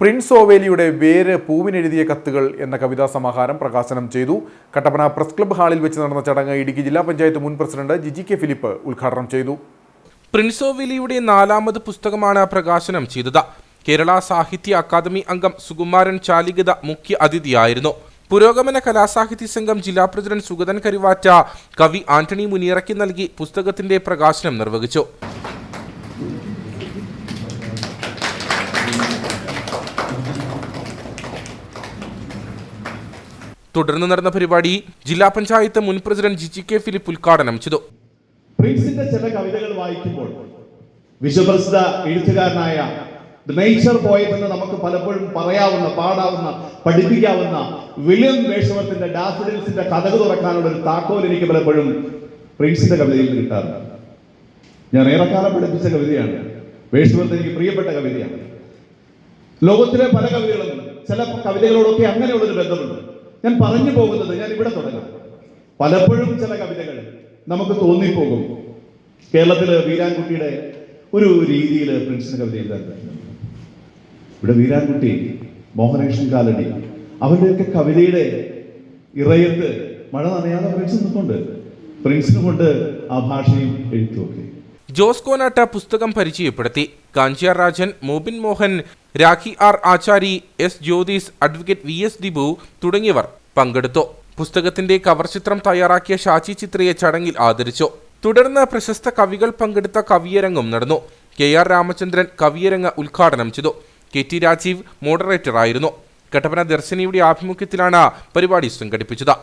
Prince ഓവേലിയുടെ വേര് പൂവിനെഴുതിയ കത്തുകൾ എന്ന കവിതാ സമാഹാരം പ്രകാശനം ചെയ്തു. കട്ടപ്പന പ്രസ് ക്ലബ് ഹാളിൽ വെച്ച് നടന്ന ചടങ്ങ് ഇടുക്കി ജില്ലാ പഞ്ചായത്ത് മുൻ പ്രസിഡന്റ് ജിജി കെ ഫിലിപ്പ് ഉദ്ഘാടനം ചെയ്തു. പ്രിൻസ് ഓവേലിയുടെ നാലാമത് പുസ്തകമാണ് പ്രകാശനം ചെയ്തത്. കേരള സാഹിത്യ അക്കാദമി അംഗം സുകുമാരൻ ചാലികത മുഖ്യ അതിഥിയായിരുന്നു. പുരോഗമന കലാസാഹിത്യ സംഘം ജില്ലാ പ്രസിഡന്റ് സുഗതൻ കരുവാറ്റ കവി ആന്റണി മുനിയറയ്ക്ക് നൽകി പുസ്തകത്തിന്റെ പ്രകാശനം നിർവഹിച്ചു. തുടർന്ന് നടന്ന പരിപാടി ജില്ലാ പഞ്ചായത്ത് മുൻ president G G K Philip ഉദ്ഘാടനം ചെയ്തു. പ്രിൻസിന്റെ ചില കവിതകൾ വായിക്കുമ്പോൾ വിശ്വപ്രസിദ്ധ എഴുത്തുകാരനായ നേച്ചർ പോയറ്റ് എന്ന് നമുക്ക് പലപ്പോഴും പറയാവുന്ന പാടാവുന്ന പഠിപ്പിക്കാവുന്ന വില്യം വേഷവർത്തിന്റെ ഡാഫിഡിൽസിന്റെ കഥകൾ തുറക്കാനുള്ള ഒരു താക്കോൽ എനിക്ക് പലപ്പോഴും പ്രിൻസിന്റെ കവിതയിൽ നിന്ന് കിട്ടാറുണ്ട്. ഞാൻ ഏറെക്കാലം പഠിപ്പിച്ച കവിതയാണ്. വേഷവർത്ത് എനിക്ക് പ്രിയപ്പെട്ട കവിതയാണ്. ലോകത്തിലെ പല കവികളും ചില കവിതകളോടൊക്കെ അങ്ങനെയുള്ളൊരു ബന്ധമുണ്ട്. ഞാൻ പറഞ്ഞു പോകുന്നത് ഞാൻ ഇവിടെ തുടങ്ങാം. പലപ്പോഴും ചില കവിതകൾ നമുക്ക് തോന്നിപ്പോകും. കേരളത്തിൽ വീരാൻകുട്ടിയുടെ ഒരു രീതിയിൽ പ്രിൻസിന് കവിത എഴുതാൻ ഇവിടെ വീരാൻകുട്ടി മോഹനേഷൻ കാലടി അവരുടെയൊക്കെ കവിതയുടെ ഇറയത്ത് മഴ നനയാതെ പ്രിൻസ് നിൽക്കുന്നുണ്ട് പ്രിൻസിന് കൊണ്ട് ആ ഭാഷയും എഴുത്തുമൊക്കെ ജോസ് കോനാട്ട പുസ്തകം പരിചയപ്പെടുത്തി. Kanchiyar Rajan Mobin Mohan Rakhi R Achari S Jyothis advocate V S Dibu തുടങ്ങിയവർ പങ്കെടുത്തു. പുസ്തകത്തിന്റെ കവർ ചിത്രം തയ്യാറാക്കിയ ഷാജി ചിത്രയെ ചടങ്ങിൽ ആദരിച്ചു. തുടർന്ന് പ്രശസ്ത കവികൾ പങ്കെടുത്ത കവിയരങ്ങും നടന്നു. കെ ആർ രാമചന്ദ്രൻ കവിയരങ്ങ് ഉദ്ഘാടനം ചെയ്തു. കെ ടി രാജീവ് മോഡറേറ്ററായിരുന്നു കട്ടപ്പന ദർശനിയുടെ ആഭിമുഖ്യത്തിലാണ് പരിപാടി സംഘടിപ്പിച്ചത്.